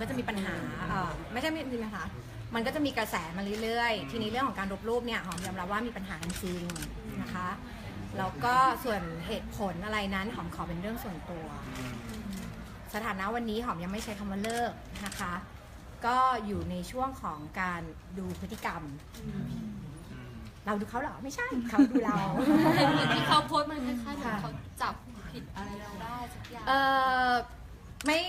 ก็จะมีปัญหาเอ่อไม่ใช่ไม่มีปัญหา มันก็จะมีกระแสมาเรื่อยๆ ทีนี้เรื่องของการลบรูปเนี่ยหอมยอมรับว่ามีปัญหาจริงๆนะคะ แล้วก็ส่วนเหตุผลอะไรนั้นหอมขอเป็นเรื่องส่วนตัว สถานะวันนี้หอมยังไม่ใช้คำว่าเลิกนะคะ ก็อยู่ในช่วงของการดูพฤติกรรม เราดูเขาเหรอไม่ใช่เขาดูเรา เห็นเหมือนที่เขาโพสต์มันคล้ายๆเหมือนเขาจับผิดอะไรเราได้สักอย่าง เออไม่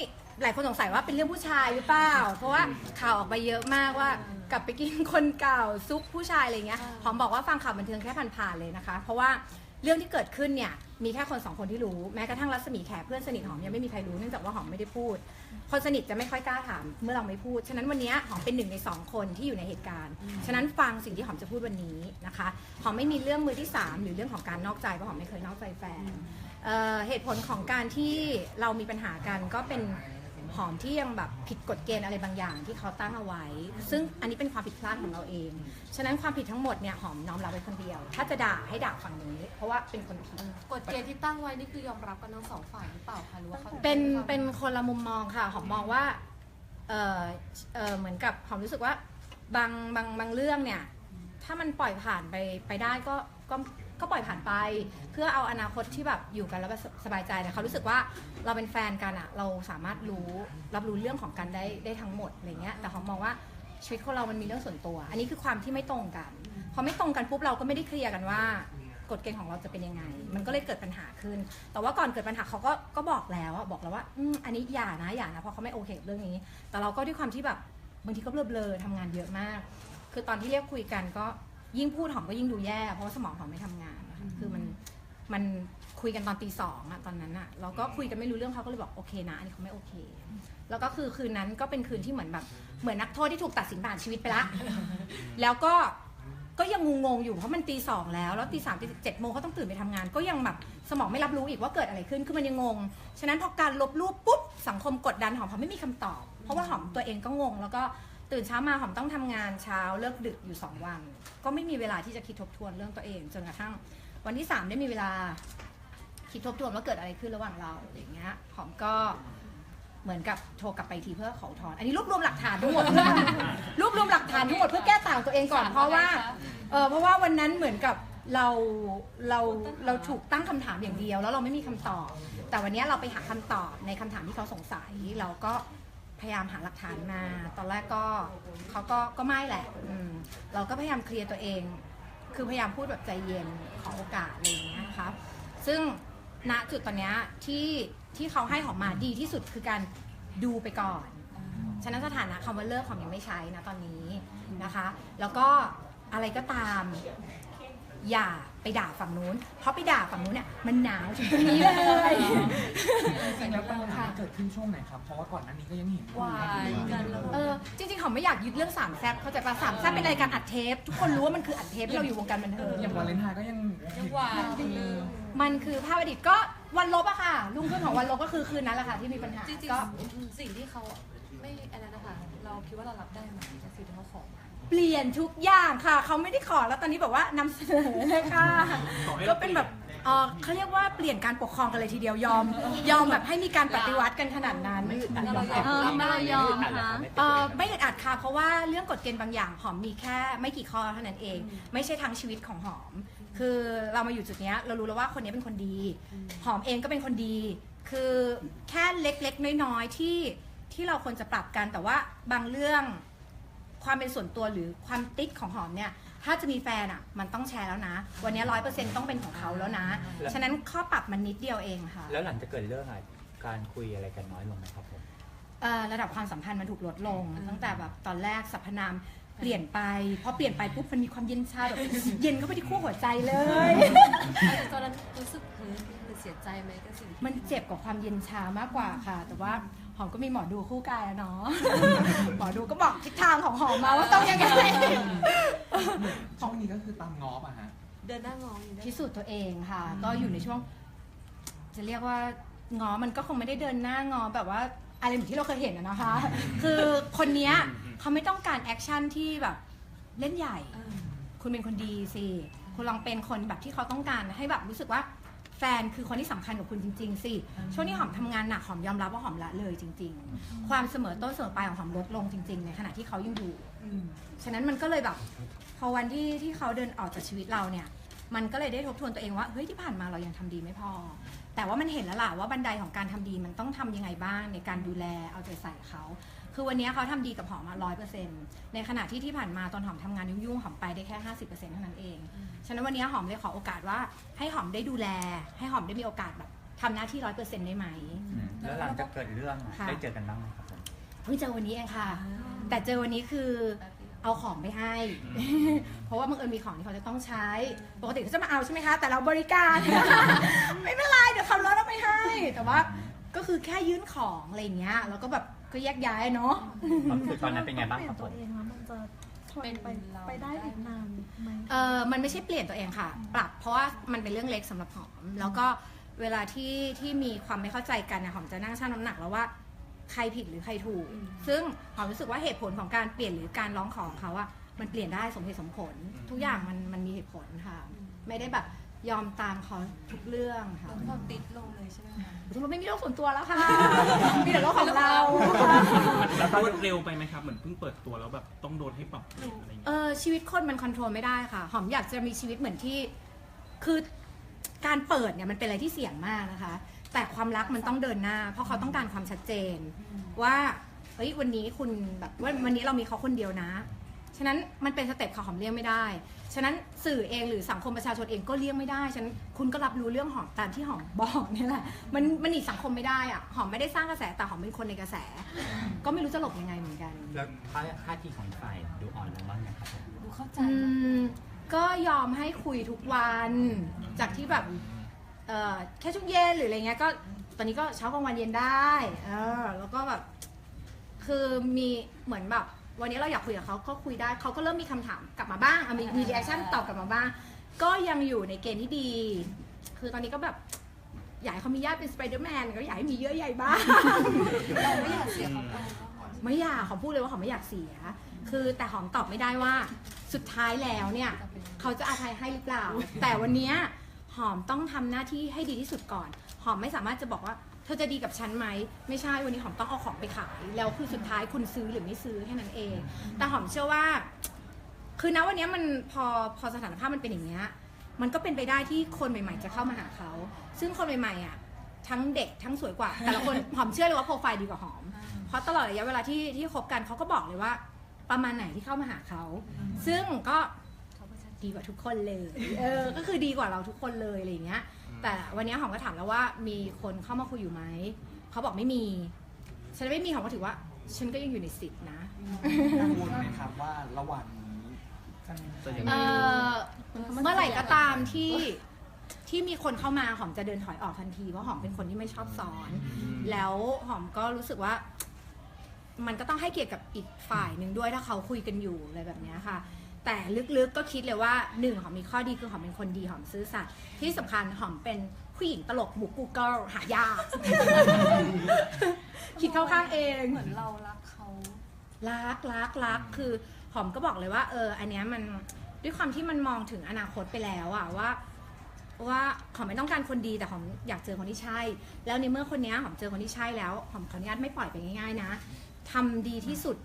หลายคนสงสัยว่าเป็นเรื่องผู้ชายหรือเปล่า เพราะว่าข่าวออกมาเยอะมากว่ากลับไปกินคนเก่าซุกผู้ชายอะไรเงี้ยหอมบอกว่าฟังข่าวบันเทิงแค่ผ่านๆเลยนะคะ เพราะว่าเรื่องที่เกิดขึ้นเนี่ยมีแค่คนสองคนที่รู้แม้กระทั่งรัศมีแขเพื่อนสนิทหอมยังไม่มีใครรู้เนื่องจากว่าหอมไม่ได้พูด คนสนิทจะไม่ค่อยกล้าถามเมื่อเราไม่พูด ฉะนั้นวันนี้หอมเป็นหนึ่งในสองคนที่อยู่ในเหตุการณ์ ฉะนั้นฟังสิ่งที่หอมจะพูดวันนี้นะคะหอมไม่มีเรื่องมือที่สามหรือเรื่องของการนอกใจเพราะหอมไม่เคยนอกใจแฟนเเหตุผลของการที่เรามีปัญหากันก็เป็น หอมที่ยังแบบผิดกฎเกณฑ์อะไรบางอย่างที่เขาตั้งเอาไว้ ซึ่งอันนี้เป็นความผิดพลาดของเราเอง ฉะนั้นความผิดทั้งหมดเนี่ยหอมน้อมรับไว้คนเดียว ถ้าจะด่าให้ด่าฝั่งนี้ เพราะว่าเป็นคนผิด กฎเกณฑ์ที่ตั้งไว้นี่คือยอมรับกันทั้งสองฝ่ายหรือเปล่าคะหรือว่าเขาเป็นเป็นคนละมุมมองค่ะหอมมองว่าเออเออเหมือนกับหอมรู้สึกว่าบางบางบางเรื่องเนี่ย ถ้ามันปล่อยผ่านไปไปได้ก็ก็ ก็ปล่อยผ่านไป เพื่อเอาอนาคตที่แบบอยู่กันแล้วแบบสบายใจเนี่เขารู้สึกว่าเราเป็นแฟนกันอะเราสามารถรู้รับรู้เรื่องของกันได้ได้ทั้งหมดอะไรเงี้ยแต่หอมมองว่าชีวิตคนเรามันมีเรื่องส่วนตัว อันนี้คือความที่ไม่ตรงกัน พอไม่ตรงกันปุ๊บเราก็ไม่ได้เคลียร์กันว่ากฎเกณฑ์ของเราจะเป็นยังไง มันก็เลยเกิดปัญหาขึ้น แต่ว่าก่อนเกิดปัญหาเขาก็ก็บอกแล้วอะบอกแล้วว่าอืมอันนี้อย่านะอย่านะเพราะเขาไม่โอเคกับเรื่องนี้ แต่เราก็ด้วยความที่แบบบางทีก็เบลอๆทำงานเยอะมาก คือตอนที่เรียกคุยกันก็ ยิ่งพูดหอมก็ยิ่งดูแย่ เพราะว่าสมองหอมไม่ทำงานอะคือมันมันคุยกันตอนตีสองอะตอนนั้นอะเราก็คุยกันไม่รู้เรื่องเขาก็เลยบอกโอเคนะอันนี้เขาไม่โอเค แล้วก็คือคืนนั้นก็เป็นคืนที่เหมือนแบบเหมือนนักโทษที่ถูกตัดสินผ่านชีวิตไปละ แล้วก็ก็ยังงงๆอยู่เพราะมันตีสองแล้วแล้วตีสามตีเจ็ดโมงเขาต้องตื่นไปทำงาน ก็ยังแบบสมองไม่รับรู้อีกว่าเกิดอะไรขึ้นคือมันยังงง ฉะนั้นพอการลบรูปปุ๊บสังคมกดดันหอมหอมไม่มีคำตอบ เพราะว่าหอมตัวเองก็งง แล้วก็ ตื่นเช้ามาหอมต้องทำงานเช้าเลิกดึกอยู่สองวัน ก็ไม่มีเวลาที่จะคิดทบทวนเรื่องตัวเอง จนกระทั่งวันที่สามได้มีเวลาคิดทบทวนว่าเกิดอะไรขึ้นระหว่างเราอย่างเงี้ยหอมก็เหมือนกับโทรกลับไปทีเพื่อขอถอุทธรณ์อันนี้รวบรวมหลักฐานทั้งหมด รวบรวมหลักฐานทั้งหมดเพื่อแก้ต่างตัวเองก่อนเพราะว่าเออเพราะว่าวันนั้นเหมือนกับเราเราเราถูกตั้งคำถามอย่างเดียว แล้วเราไม่มีคำตอบ แต่วันนี้เราไปหาคำตอบในคำถามที่เขาสงสัยเราก็ พยายามหาหลักฐานมา ตอนแรกก็เขาก็ก็ไม่แหละอืมเราก็พยายามเคลียร์ตัวเอง คือพยายามพูดแบบใจเย็นขอโอกาสอะไรอย่างเงี้ยนะคะซึ่งณจุดตอนเนี้ยที่ที่เขาให้หอมมาดีที่สุดคือการดูไปก่อน ฉะนั้นสถานะคำว่าเลิกของยังไม่ใช้นะตอนนี้นะคะ แล้วก็อะไรก็ตาม อย่าไปด่าฝั่งนู้น เพราะไปด่าฝั่งนู้นเนี่ยมันหนาวถึงตรงนี้เลยจริงๆแล้วปัญหาเกิดขึ้นช่วงไหนครับ เพราะว่าก่อนหน้านี้ก็ยังเห็นหวานกันเลยเออจริงๆเขาไม่อยากยึดเรื่องสามแซบเข้าใจปะสามแซบเป็นรายการอัดเทป ทุกคนรู้ว่ามันคืออัดเทปที่เราอยู่วงการบันเทิงอย่างวาเลนไทน์ก็ยังยังหวานอยู่เลย มันคือภาพอดีตก็วันลบอะค่ะลุงขึ้นของวันลบก็คือคืนนั้นแหละค่ะที่มีปัญหาจริงก็ ๆสิ่งที่เขาไม่อันนั้นนะคะ เราคิดว่าเรารับได้ไหมกับสิ่งที่เขาขอมา เปลี่ยนทุกอย่างค่ะ เขาไม่ได้ขอแล้วตอนนี้แบบว่านำเสนอเลยค่ะ ก็เป็นแบบเออเขาเรียกว่าเปลี่ยนการปกครองกันเลยทีเดียวยอม ยอมแบบให้มีการปฏิวัติกันขนาดนั้นแล้วเรายอมเออรับไม่ได้ยอมค่ะเออไม่อึดอัดค่ะเพราะว่าเรื่องกฎเกณฑ์บางอย่างหอมมีแค่ไม่กี่ข้อเท่านั้นเอง ไม่ใช่ทั้งชีวิตของหอม คือเรามาอยู่จุดเนี้ยเรารู้แล้วว่าคนนี้เป็นคนดี หอมเองก็เป็นคนดี คือแค่เล็กๆน้อยๆที่ที่เราควรจะปรับกันแต่ว่าบางเรื่อง ความเป็นส่วนตัวหรือความติ๊กของหอมเนี่ย ถ้าจะมีแฟนอะ มันต้องแชร์แล้วนะ วันนี้ร้อยเปอร์เซ็นต์ต้องเป็นของเขาแล้วนะ ฉะนั้นข้อปรับมันนิดเดียวเองค่ะ แล้วหลังจากเกิดเรื่องอะการคุยอะไรกันน้อยลงไหมครับผมเอ่อระดับความสัมพันธ์มันถูกลดลง ตั้งแต่แบบตอนแรกสรรพนามเปลี่ยนไปพอเปลี่ยนไปปุ๊บมันมีความเย็นชาแบบเย็นเข้าไปที่ขั้วหัวใจเลย ตอนนั้นรู้สึกเฮ้ยหรือเสียใจไหมกับสิ่งที่ มันเจ็บกว่าความเย็นชามากกว่าค่ะ แต่ว่าห อมก็มีหมอดูคู่กายอะเนาะ หมอดูก็บอกทิศทางของหอมมาว่าต้องยังไงช่วงนี้ก็คือตามง้อป่ะฮะ เดินหน้างออยู่ได้พิสูจน์ตัวเองค่ะ ก็อยู่ในช่วง จะเรียกว่างอมันก็คงไม่ได้เดินหน้างอแบบว่าอะไรเหมือนที่เราเคยเห็นอะนะคะ คือคนเนี้ยเขาไม่ต้องการแอคชั่นที่แบบเล่นใหญ่ เออ คุณเป็นคนดีสิ คุณลองเป็นคนแบบที่เขาต้องการให้แบบรู้สึกว่า แฟนคือคนที่สำคัญกับคุณจริง ๆ สิ ช่วงนี้หอมทำงานหนักหอมยอมรับว่าหอมละเลยจริง ๆ ความเสมอต้นเสมอปลายของหอมลดลงจริง ๆ ในขณะที่เขายังอยู่ ฉะนั้นมันก็เลยแบบพอวันที่ที่เขาเดินออกจากชีวิตเราเนี่ย มันก็เลยได้ทบทวนตัวเองว่าเฮ้ยที่ผ่านมาเรายังทำดีไม่พอ แต่ว่ามันเห็นแล้วล่ะว่าบันไดของการทำดีมันต้องทำยังไงบ้างในการดูแลเอาใจใส่เขา คือวันนี้เขาทำดีกับหอมมาร้อยเปอร์เซ็นต์ในขณะที่ที่ผ่านมาตอนหอมทำงานยุ่งๆหอมไปได้แค่ห้าสิบเปอร์เซ็นต์เท่านั้นเอง ฉะนั้นวันนี้หอมเลยขอโอกาสว่าให้หอมได้ดูแล ให้หอมได้มีโอกาสแบบทำหน้าที่ร้อยเปอร์เซ็นต์ได้ไหม แล้วหลังจากเกิดเรื่องอะค่ะได้เจอกันบ้างไหมครับผมเพิ่งเจอวันนี้เองค่ะ แต่เจอวันนี้คือเอาของไปให้ เพราะว่าบังเอิญมีของที่เขาจะต้องใช้ ปกติเขาจะมาเอาใช่ไหมคะ แต่เราบริการ ไม่เป็นไร เดี๋ยวขับรถเอาไปให้ แต่ว่าก็คือแค่ยื่นของอะไรอย่างเงี้ย แล้วก็แบบ ก็แยกย้ายเนาะ ความรู้สึกตอนนั้นเป็นไงบ้างครับผตัวมเองแล้วมันจะทนเป็นไปเรา ไปได้อีกนานไหม เออมันไม่ใช่เปลี่ยนตัวเองค่ะ ปรับเพราะว่ามันเป็นเรื่องเล็กสำหรับหอม แล้วก็เวลาที่ที่มีความไม่เข้าใจกันนะหอมจะนั่งชั่งน้ำหนักแล้วว่าใครผิดหรือใครถูก ซึ่งหอมรู้สึกว่าเหตุผลของการเปลี่ยนหรือการร้องของเขาอะมันเปลี่ยนได้สมเหตุสมผล ทุกอย่างมันมันมีเหตุผลค่ะ ไม่ได้แบบ ยอมตามเขาทุกเรื่องค่ะลดความติดลงเลยใช่ไหมคะทุกคนไม่มีโลกส่วนตัวแล้วค่ะ มีแต่โลกของเรา แล้วรวดเร็วไปไหมครับ เหมือนเพิ่งเปิดตัวแล้วแบบต้องโดนให้ปรับเปลี่ยนอะไรอย่างเอเงี้ยอชีวิตคนมันคอนโทรลไม่ได้ค่ะ หอมอยากจะมีชีวิตเหมือนที่ คือการเปิดเนี่ยมันเป็นอะไรที่เสี่ยงมากนะคะ แต่ความรักมันต้องเดินหน้า เพราะเขาต้องการความชัดเจน ว่าเฮ้ยวันนี้คุณแบบว่าวันนี้เรามีเขาคนเดียวนะ ฉะนั้นมันเป็นสเต็ปค่ะหอมเลี่ยงไม่ได้ ฉะนั้นสื่อเองหรือสังคมประชาชนเองก็เลี่ยงไม่ได้ ฉะนั้นคุณก็รับรู้เรื่องหอมตามที่หอมบอกนี่แหละ มันมันหนีสังคมไม่ได้อะหอมไม่ได้สร้างกระแสแต่หอมเป็นคนในกระแส ก็ไม่รู้จะหลบยังไงเหมือนกันแล้วท่าท่าทีของฝ่ายดูอ่อนลงบ้างยังครับผมดูเข้าใจอืมก็ยอมให้คุยทุกวัน จากที่แบบเอ่อแค่ช่วงเย็นหรืออะไรเงี้ยก็ตอนนี้ก็เช้ากลางวันเย็นได้เออแล้วก็แบบคือมีเหมือนแบบ วันนี้เราอยากคุยกับเขาก็คุยได้เขาก็เริ่มมีคำถามกลับมาบ้างอะมีมีรีแอคชั่นตอบกลับมาบ้าง ก็ยังอยู่ในเกณฑ์ที่ดี คือตอนนี้ก็แบบอยากให้เขามีญาติเป็นสไปเดอร์แมนก็อยากให้มีเยอะใหญ่บ้าง เราไม่อยากเสียเขาไปไม่อยากเขาพูดเลยว่าเขาไม่อยากเสีย คือแต่หอมตอบไม่ได้ว่าสุดท้ายแล้วเนี่ย เขาจะอาภัยให้หรือเปล่า แต่วันเนี้ยหอมต้องทำหน้าที่ให้ดีที่สุดก่อน หอมไม่สามารถจะบอกว่า เธอจะดีกับฉันไหมไม่ใช่วันนี้หอมต้องเอาของไปขาย แล้วคือสุดท้ายคุณซื้อหรือไม่ซื้อแค่นั้นเอง แต่หอมเชื่อว่า คือนะวันนี้มันพอพอสถานภาพมันเป็นอย่างเงี้ยมันก็เป็นไปได้ที่คนใหม่ ๆ จะเข้ามาหาเขา ซึ่งคนใหม่ๆอะทั้งเด็กทั้งสวยกว่า แต่ละคน หอมเชื่อเลยว่าโปรไฟล์ดีกว่าหอม เพราะตลอดระยะเวลาที่ที่คบกันเขาก็บอกเลยว่า ประมาณไหนที่เข้ามาหาเขา ซึ่งก็ดีกว่าทุกคนเลย เออ ก็คือดีกว่าเราทุกคนเลยอะไรอย่างเงี้ย แต่วันนี้หอมก็ถามแล้วว่ามีคนเข้ามาคุยอยู่ไหม เขาบอกไม่มี ฉันไม่มีหอมก็ถือว่า ฉันก็ยังอยู่ในสิทธินะ กังวลไหมครับว่าระหว่างนี้จะมีส่วนใหญ่เออเมื่อไหร่ก็ตามที่ที่มีคนเข้ามาหอมจะเดินถอยออกทันทีเพราะหอมเป็นคนที่ไม่ชอบซ้อน แล้วหอมก็รู้สึกว่า มันก็ต้องให้เกียรติกับอีกฝ่ายหนึ่งด้วยถ้าเขาคุยกันอยู่อะไรแบบเนี้ยค่ะ แต่ลึกๆก็คิดเลยว่าหนึ่งหอมมีข้อดีคือหอมเป็นคนดีหอมซื่อสัตย์ที่สำคัญหอมเป็นผู้หญิงตลกบุกกูเกิลหายาก คิดเข้าข้างเอง เหมือนเรารักเขารักรักรักคือหอมก็บอกเลยว่า เออ อันเนี้ยมันด้วยความที่มันมองถึงอนาคตไปแล้วอะว่า ว่าหอมไม่ต้องการคนดีแต่หอมอยากเจอคนที่ใช่ แล้วในเมื่อคนเนี้ยหอมเจอคนที่ใช่แล้วหอมขออนุญาตไม่ปล่อยไปง่าย ๆ นะทำดีที่สุด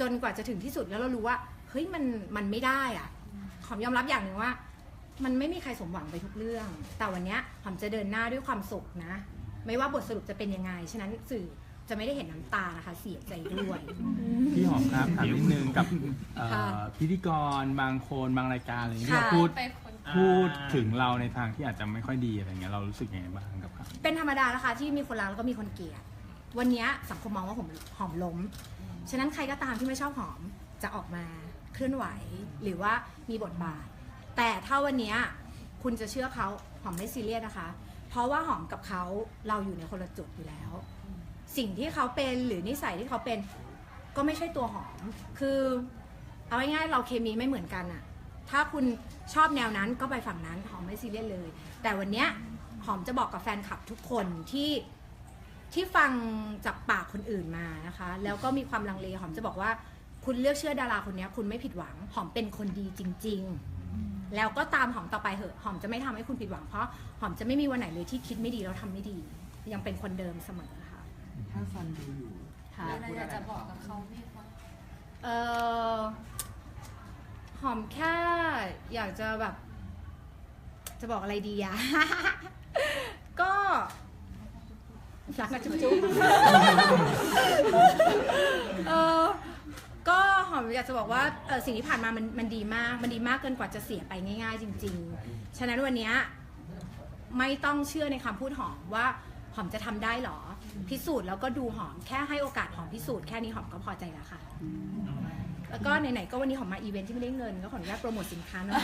จนกว่าจะถึงที่สุดแล้วเรารู้ว่าเฮ้ยมันมันไม่ได้อะหอมยอมรับอย่างหนึ่งว่า มันไม่มีใครสมหวังไปทุกเรื่อง แต่วันเนี้ยหอมจะเดินหน้าด้วยความสุขนะ ไม่ว่าบทสรุปจะเป็นยังไง ฉะนั้นสื่อจะไม่ได้เห็นน้ำตานะคะ เสียใจด้วย พี่หอมครับถามนิดนึงกับเอ่อค่ะ พิธีกรบางคนบางรายการอะไรอย่างเงี้ยค่ะที่เราพูดไปคน พูดถึงเราในทางที่อาจจะไม่ค่อยดีอะไรเงี้ยเรารู้สึกยังไงบ้างกับเขาเป็นธรรมดานะคะที่มีคนรักแล้วก็มีคนเกลียด วันเนี้ยสังคมมองว่าผมหอมล้ม ฉะนั้นใครก็ตามที่ไม่ชอบหอมจะออกมา เคลื่อนไหวหรือว่ามีบทบาท แต่ถ้าวันนี้คุณจะเชื่อเขาหอมไม่ซีเรียสนะคะ เพราะว่าหอมกับเขาเราอยู่ในคนละจุดอยู่แล้ว สิ่งที่เขาเป็นหรือนิสัยที่เขาเป็นก็ไม่ใช่ตัวหอม คือเอาง่ายๆเราเคมีไม่เหมือนกันอะถ้าคุณชอบแนวนั้นก็ไปฝั่งนั้นหอมไม่ซีเรียสเลย แต่วันเนี้ยหอมจะบอกกับแฟนคลับทุกคนที่ที่ฟังจากปากคนอื่นมานะคะ แล้วก็มีความลังเลหอมจะบอกว่า คุณเลือกเชื่อดาราคนเนี้ยคุณไม่ผิดหวัง หอมเป็นคนดีจริง ๆ แล้วก็ตามหอมต่อไปเหอะ หอมจะไม่ทำให้คุณผิดหวังเพราะหอมจะไม่มีวันไหนเลยที่คิดไม่ดีแล้วทำไม่ดี ยังเป็นคนเดิมเสมอค่ะ ถ้าซันดูอยู่ค่ะมีอะไรอยากจะบอกกับเขาไหมคะเออหอมแค่อยากจะแบบ จะบอกอะไรดีอะก็รักนะจุ๊บจุ๊บ เออก็ห อมอยากจะบอกว่าเออสิ่งที่ผ่านมามันมันดีมาก มันดีมากเกินกว่าจะเสียไปง่ายๆ จริง ๆ ฉะนั้นวันเนี้ยไม่ต้องเชื่อในคำพูดหอมว่าหอมจะทำได้หรอ พิสูจน์แล้วก็ดูหอมแค่ให้โอกาสหอมพิสูจน์แค่นี้หอมก็พอใจแล้วค่ะ แล้วก็ไหนๆก็วันนี้หอมมาอีเวนท์ที่ไม่ได้เงินก็ขออนุญาตโปรโมทสินค้าหน่อย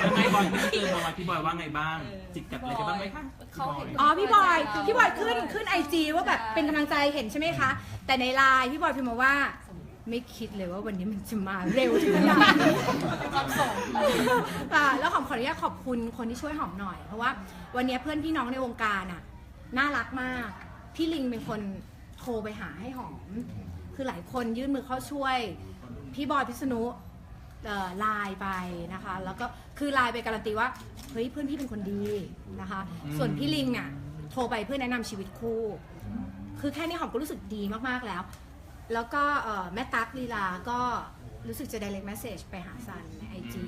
แล้วไงบอยไม่เจอมาพี่บอยว่าไงบ้าง จิกกัดอะไรกันบ้างไหมคะเขาเห็นอ๋อพี่บอยพี่บอยขึ้นขึ้นไอจีว่าแบบเป็นกำลังใจเห็นใช่ไหมคะ แต่ในไลน์พี่บอยพิมพ์มาว่า ไม่คิดเลยว่าวันนี้มันจะมาเร็วถึงขนาดนี้ความส่งแล้วหอมขออนุญาตขอบคุณคนที่ช่วยหอมหน่อย เพราะว่าวันนี้เพื่อนพี่น้องในวงการอะน่ารักมาก พี่ลิงเป็นคนโทรไปหาให้หอม คือหลายคนยื่นมือเข้าช่วย พี่บอยพิษณุไลน์ไปนะคะ แล้วก็คือไลน์ไปการันตีว่าเฮ้ยเพื่อนพี่เป็นคนดีนะคะ ส่วนพี่ลิงเนี่ยโทรไปเพื่อแนะนำชีวิตคู่ คือแค่นี้หอมก็รู้สึกดีมากๆแล้ว แล้วก็เอ่อแม่ตั๊กลีลาก็รู้สึกจะ direct message ไปหาซันในไอจี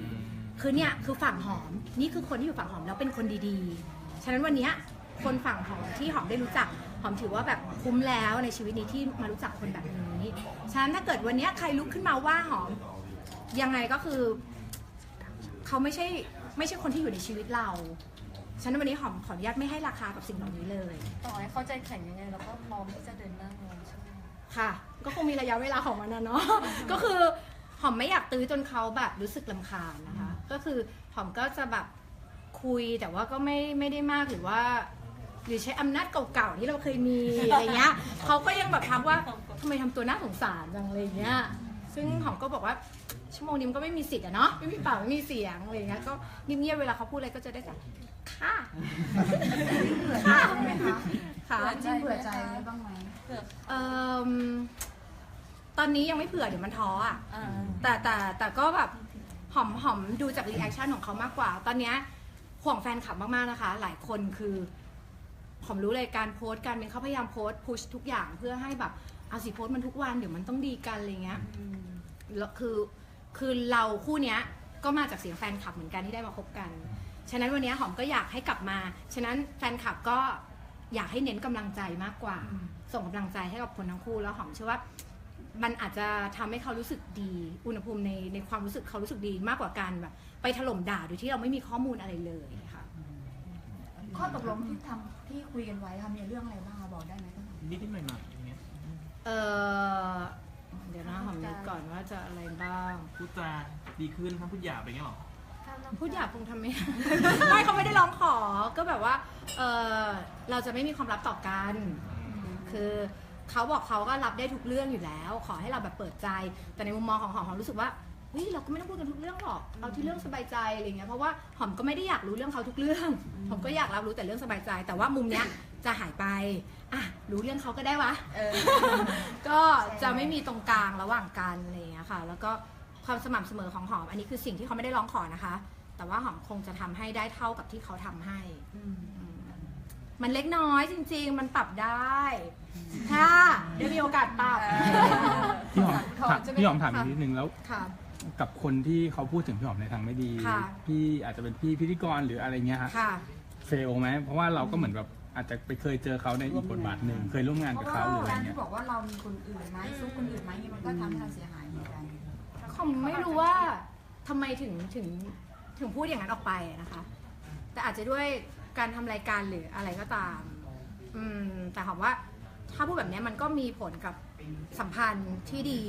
คือเนี่ยคือฝั่งหอมนี่คือคนที่อยู่ฝั่งหอมแล้วเป็นคนดีๆ ฉะนั้นวันเนี้ยคนฝั่งหอมที่หอมได้รู้จักหอมถือว่าแบบคุ้มแล้วในชีวิตนี้ที่มารู้จักคนแบบนี้ฉะนั้นถ้าเกิดวันเนี้ยใครลุกขึ้นมาว่าหอมยังไงก็คือเขาไม่ใช่ไม่ใช่คนที่อยู่ในชีวิตเราฉะนั้นวันนี้หอมขออนุญาตไม่ให้ราคากับสิ่งเหล่านี้เลย ต่อให้เขาใจแข็งยังไงเราก็พร้อมที่จะเดินหน้างานใช่ไหม ค่ะ ก็คงมีระยะเวลาของมันนะเนาะก็คือหอมไม่อยากตื้อจนเขาแบบรู้สึกลำคาญนะคะ ก็คือหอมก็จะแบบคุยแต่ว่าก็ไม่ไม่ได้มากหรือว่า หรือใช้อำนาจเก่าๆที่เราเคยมีอะไรเงี้ยเขาก็ยังแบบทักว่าทำไมทำตัวน่าสงสารจังอะไรเงี้ย ซึ่งหอมก็บอกว่าชั่วโมงนี้มันก็ไม่มีสิทธิ์อะเนาะไม่มีปากไม่มีเสียงอะไรเงี้ยก็เงียบๆเวลาเขาพูดอะไรก็จะได้แบบค่ะค่ะค่ะจริงเบื่อใจบ้างไหม เผื่อเอ่มตอนนี้ยังไม่เผื่อเดี๋ยวมันท้ออะ อ่า แต่แต่แต่ก็แบบหอมหอมดูจากรีแอคชั่นของเขามากกว่า ตอนเนี้ยห่วงแฟนคลับมากๆนะคะ หลายคนคือหอมรู้เลยการโพสต์การเป็นเขาพยายามโพสต์พุชทุกอย่างเพื่อให้แบบเอาสิโพสต์มันทุกวันเดี๋ยวมันต้องดีกันอะไรเงี้ยแล้วคือคือเราคู่เนี้ยก็มาจากเสียงแฟนคลับเหมือนกันที่ได้มาคบกัน ฉะนั้นวันเนี้ยหอมก็อยากให้กลับมา ฉะนั้นแฟนคลับก็ อยากให้เน้นกำลังใจมากกว่า ส่งกำลังใจให้กับคนทั้งคู่แล้วหอมเชื่อว่า มันอาจจะทำให้เขารู้สึกดี อุณหภูมิในในความรู้สึกเขารู้สึกดีมากกว่าการแบบไปถล่มด่าโดยที่เราไม่มีข้อมูลอะไรเลยค่ะ ข้อตกลงที่ทำที่คุยกันไว้ทำในเรื่องอะไรบ้างคะบอกได้ไหมนิดๆหน่อยๆอย่างเงี้ยเออเดี๋ยวนะหอมนึกก่อนว่าจะอะไรบ้างพูดจาดีขึ้นถ้าพูดหยาบอะไรเงี้ยหรอ พูดหยาบคงทำไม่ไม่เขาไม่ได้ร้องขอ ก็แบบว่า เออเราจะไม่มีความลับต่อกัน คือเขาบอกเขาก็รับได้ทุกเรื่องอยู่แล้ว ขอให้เราแบบเปิดใจ แต่ในมุมมองของหอมหอมรู้สึกว่าเฮ้ยเราก็ไม่ต้องพูดกันทุกเรื่องหรอก เอาที่เรื่องสบายใจอะไรเงี้ย เพราะว่าหอมก็ไม่ได้อยากรู้เรื่องเขาทุกเรื่องหอมก็อยากรับรู้แต่เรื่องสบายใจ แต่ว่ามุมเนี้ยจะหายไป อะรู้เรื่องเขาก็ได้วะก็จะไม่มีตรงกลางระหว่างกันอะไรอย่างเงี้ยค่ะ แล้วก็ความสม่ำเสมอของหอม อันนี้คือสิ่งที่เขาไม่ได้ร้องขอนะคะ แต่ว่าหอมคงจะทำให้ได้เท่ากับที่เขาทำให้อืมมันเล็กน้อยจริง ๆ มันปรับได้ถ้าได้มีโอกาสปรับพี่หอมถามพี่หอมถามอีกนิดนึงแล้ว ค่ะ กับคนที่เขาพูดถึงพี่หอมในทางไม่ดี ค่ะ พี่อาจจะเป็นพี่พิธีกรหรืออะไรเงี้ยฮะค่ะ เฟลไหมเพราะว่าเราก็เหมือนแบบอาจจะไปเคยเจอเขาในอีกบทบาทหนึ่งเคยร่วมงานเพกับราะเขาว่าหรืออะไรการเงี้ที่ยบอกว่าเรามีคนอื่นไหมซุกคนอื่นไหมมันก็ทำให้เราเสียหายเหมือนกันผมไม่รู้ว่าทำไมถึงถึง ถึงพูดอย่างนั้นออกไปนะคะ แต่อาจจะด้วยการทำรายการหรืออะไรก็ตาม อืม แต่หอมว่าถ้าพูดแบบเนี้ยมันก็มีผลกับสัมพันธ์ที่ดี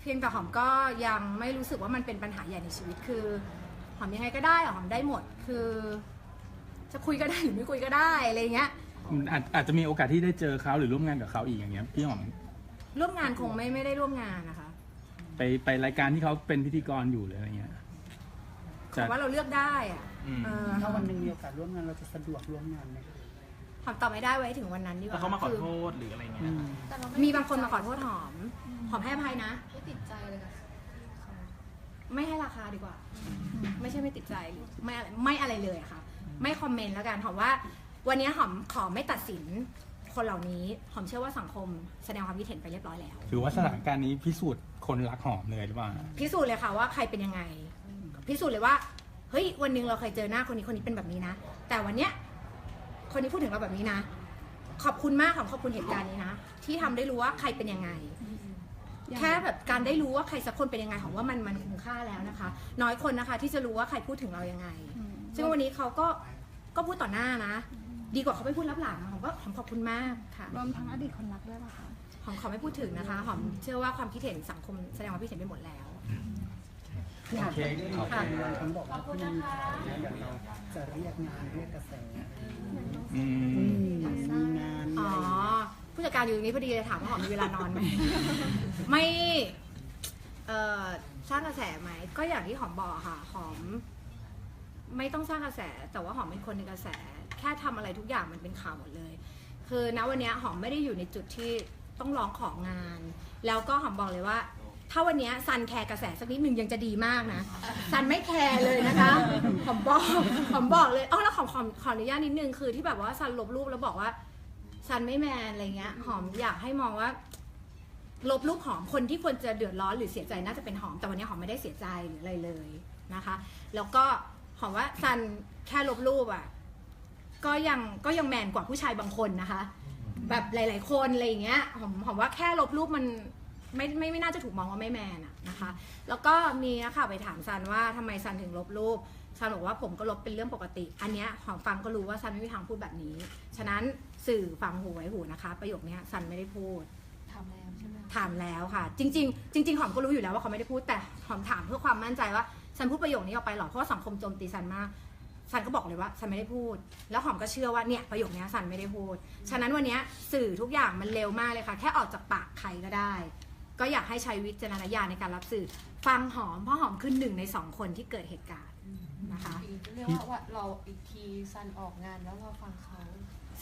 เพียงแต่หอมก็ยังไม่รู้สึกว่ามันเป็นปัญหาใหญ่ในชีวิตคือหอมยังไงก็ได้หอมได้หมดคือ จะคุยก็ได้หรือไม่คุยก็ได้อะไรเงี้ยมันอาจอาจจะมีโอกาสที่ได้เจอเขาหรือร่วมงานกับเขาอีกอย่างเงี้ยพี่หอมร่วมงานคงไม่ไม่ได้ร่วมงานนะคะ ไปไปรายการที่เขาเป็นพิธีกรอยู่หรืออะไรเงี้ย ขอว่าเราเลือกได้อะอืม เออถ้าวันหนึ่งมีโอกาสร่วมงานเราจะสะดวกร่วมงานไหมหอมตอบไม่ได้ไว้ถึงวันนั้นดีกแต่ว่าเขามาขอคือโทษหรืออะไรเงี้อืยมแต่เรไมีบางคนมาขอโทษหอม หอมให้อภัยนะ ไม่ติดใจเลยค่ะไม่ให้ราคาดีกว่า ไม่ใช่ไม่ติดใจหรือไม่อะไรไม่อะไรเลยอะค่ะ ไม่คอมเมนต์แล้วกันหอมว่า วันนี้หอมขอไม่ตัดสินคนเหล่านี้หอมเชื่อว่าสังคมแสดงความคิดเห็นไปเรียบร้อยแล้ว ถือว่าสถานการณ์นี้พิสูจน์คนรักหอมเลยหรือเปล่า พิสูจน์เลยค่ะว่าใครเป็นยังไง พิสูจน์เลยว่าเฮ้ยวันหนึ่งเราเคยเจอหน้าคนนี้คนนี้เป็นแบบนี้นะ แต่วันเนี้ยคนนี้พูดถึงเราแบบนี้นะ ขอบคุณมากของขอบคุณเหตุการณ์นี้นะ ที่ทำได้รู้ว่าใครเป็นยังไง แค่แบบการได้รู้ว่าใครสักคนเป็นยังไงของว่ามันมันคุ้มค่าแล้วนะคะ น้อยคนนะคะ ที่จะรู้ว่าใครพูดถึงเรายังไง ซึ่งวันนี้เขาก็ก็พูดต่อหน้านะ ดีกว่าเขาไม่พูดรับหลังหอมก็หอมขอบคุณมากค่ะรวมทั้งอดีตคนรักด้วยป่ะคะหอมขอไม่พูดถึงนะคะหอมเชื่อว่าความคิดเห็นสังคมแสดงความคิดเห็นไปหมดแล้ว โอเคขอบค่ะคุณขอบคุณนะคะจะเรียกงานเรียกกระแสอืมมีงานอ๋อ ผู้จัดการอยู่ตรงนี้พอดีเลยถามว่าหอมมีเวลานอนไหม ไม่เอ่อสร้างกระแสไหม ก็อย่างที่หอมบอกค่ะ หอม ไม่ต้องสร้างกระแส แต่ว่าหอมเป็นคนในกระแส แค่ทำอะไรทุกอย่างมันเป็นข่าวหมดเลย คือณวันเนี้ยหอมไม่ได้อยู่ในจุดที่ต้องร้องของงาน แล้วก็หอมบอกเลยว่า ถ้าวันเนี้ยซันแคร์กระแสสักนิดหนึ่งยังจะดีมากนะซันไม่แคร์เลยนะคะหอมบอกหอมบอกเลยเอ้าแล้วขอขอขออนุญาตนิดนึงคือที่แบบว่าซันลบรูปแล้วบอกว่าซันไม่แมนอะไรเงี้ยหอมอยากให้มองว่า ลบรูปหอมคนที่ควรจะเดือดร้อนหรือเสียใจน่าจะเป็นหอมแต่วันนี้หอมไม่ได้เสียใจหรืออะไรเลยนะคะ แล้วก็หอมว่าซันแค่ลบรูปอะก็ยังก็ยังแมนกว่าผู้ชายบางคนนะคะ แบบหลาย ๆ คนอะไรอย่างเงี้ยหอมหอมว่าแค่ลบรูปมัน ไม่ไม่ไม่น่าจะถูกมองว่าไม่แมนอะนะคะ แล้วก็มีนักข่าวไปถามซันว่าทำไมซันถึงลบรูปซันบอกว่าผมก็ลบเป็นเรื่องปกติ อันเนี้ยหอมฟังก็รู้ว่าซันไม่มีทางพูดแบบนี้ ฉะนั้นสื่อฟังหูไว้หูนะคะ ประโยคเนี้ยซันไม่ได้พูด ทำแล้วใช่ไหมถามแล้วค่ะ จริง ๆ จริง ๆ หอมก็รู้อยู่แล้วว่าเขาไม่ได้พูดแต่หอมถามเพื่อความมั่นใจว่าซันพูดประโยคนี้ออกไปหรอเพราะว่าสังคมโจมตีซันมากซันก็บอกเลยว่าซันไม่ได้พูด แล้วหอมก็เชื่อว่าเนี่ยประโยคนี้ซันไม่ได้พูด ฉะนั้นวันเนี้ยสื่อทุกอย่างมันเร็วมากเลยค่ะ แค่ออกจากปากใครก็ได้ ก็อยากให้ใช้วิจารณญาณในการรับสื่อ ฟังหอมเพราะหอมคือหนึ่งในสองคนที่เกิดเหตุการณ์นะคะเรียกว่าว่าเราอีกทีซันออกงานแล้วเราฟังเขา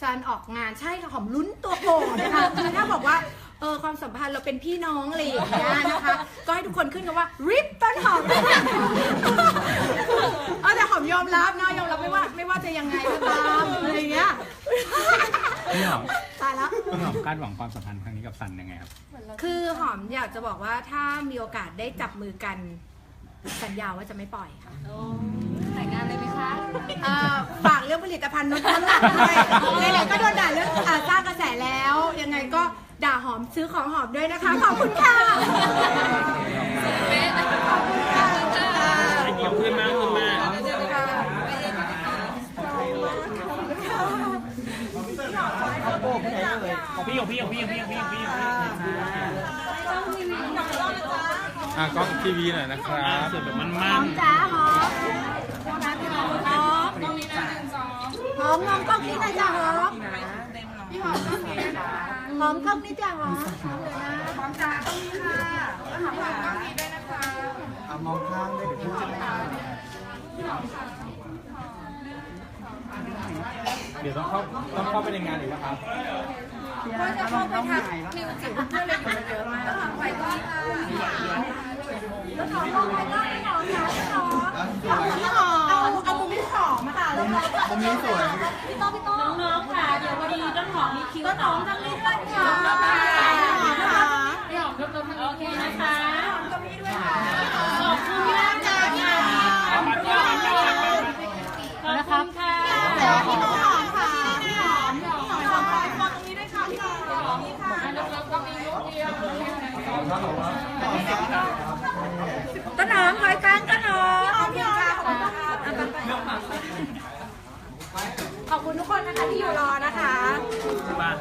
ซันออกงานใช่ค่ะหอมลุ้นตัวโป่งนะคะคือถ้าบอกว่าเออความสัมพันธ์เราเป็นพี่น้องอะไรอย่างเงี้ยนะคะ ก็ให้ทุกคนขึ้นกันว่าริปต้นหอมเอาแต่หอมยอมรับนะยอมรับไม่ว่าไม่ว่าจะยังไงก็ตามอะไรอย่างเงี้ย พี่หอมตายแล้วพี่หอมคาดหวังความสัมพันธ์ครั้งนี้กับซันยังไงครับ คือหอมอยากจะบอกว่าถ้ามีโอกาสได้จับมือกันสัญญาว่าจะไม่ปล่อยค่ะแต่งงานเลยไหมคะเอ่อฝากเรื่องผลิตภัณฑ์นดน้ำหนักด้วยไหนๆก็โดนด่าเรื่องอ่าสร้างกระแสแล้ว ยังไงก็ด่าหอมซื้อของหอมด้วยนะคะ ขอบคุณค่ะขอบคุณค่ะเดี๋ยวขึ้นมาขึ้นมา พี่หยกพี่หยกพี่หยกพี่หยกพี่หยกพี่หยกอะกล้องทีวีหน่อยนะครัอ่าบเสือแบบมันมัอนมจ้าหอมหอมหอมกล้องนี้นะหนึ่งสองหอมหอมกล้องนี้นะจ้าหอมพี่หอมกล้องนี้นะหอมกล้องนี้จ้าหอมหอมจ้ากล้องนี้ค่ะหอมกล้องนี้ด้วยนะคะเอามองข้างเลยเดี๋ยวพูดจะเดี๋ยวต้องเข้าต้องเข้าไปในงานอีกนะครับ ก็จะเข้าไปทางนิวจิ๋วเพื่อนเลยอยู่กันเยอะมากแล้วหอมไปก็ค่ะแล้วหอมมองไปก็ไม่หอมค่ะไม่หอมไม่หอมเอาเอามุมที่หอมอะค่ะแล้วก็ตรงนี้สวยพี่โต้พี่โต้น้องๆค่ะเดี๋ยวพอดีต้นหอมมีคิวต้นหอมทางนี้ด้วยค่ะพี่หอมยกตัวทางโอเคนะคะหอมตรงนี้ด้วยค่ะขอบคุณพี่ร่างกายค่ะนะครับค่ะพี่หอมค่ะพี่หอมพี่หอมพี่หอมขอตรงนี้ด้วยค่ะพี่หอมนี่ค่ะแล้วก็มีลูกเดียว ต้นหอมคอยกลางต้นหอมพี่หอมขอบคุณค่ะขอบคุณทุกคนนะคะที่อยู่รอนะคะมา